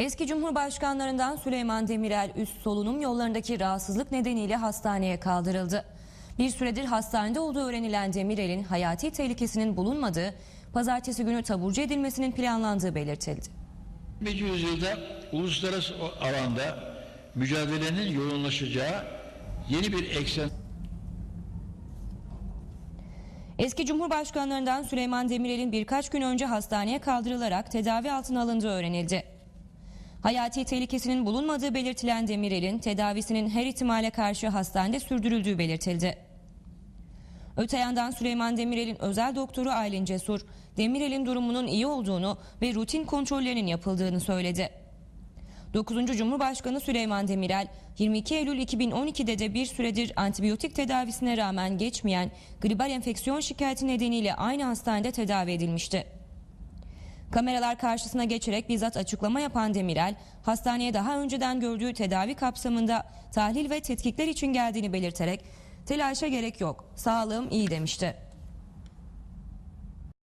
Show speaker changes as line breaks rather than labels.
Eski Cumhurbaşkanlarından Süleyman Demirel üst solunum yollarındaki rahatsızlık nedeniyle hastaneye kaldırıldı. Bir süredir hastanede olduğu öğrenilen Demirel'in hayati tehlikesinin bulunmadığı, pazartesi günü taburcu edilmesinin planlandığı belirtildi.
21. yüzyılda uluslararası alanda mücadelenin yoğunlaşacağı yeni bir eksen
Eski Cumhurbaşkanlarından Süleyman Demirel'in birkaç gün önce hastaneye kaldırılarak tedavi altına alındığı öğrenildi. Hayati tehlikesinin bulunmadığı belirtilen Demirel'in tedavisinin her ihtimale karşı hastanede sürdürüldüğü belirtildi. Öte yandan Süleyman Demirel'in özel doktoru Aylin Cesur, Demirel'in durumunun iyi olduğunu ve rutin kontrollerinin yapıldığını söyledi. 9. Cumhurbaşkanı Süleyman Demirel, 22 Eylül 2012'de de bir süredir antibiyotik tedavisine rağmen geçmeyen gribal enfeksiyon şikayeti nedeniyle aynı hastanede tedavi edilmişti. Kameralar karşısına geçerek bizzat açıklama yapan Demirel, hastaneye daha önceden gördüğü tedavi kapsamında tahlil ve tetkikler için geldiğini belirterek telaşa gerek yok, sağlığım iyi demişti.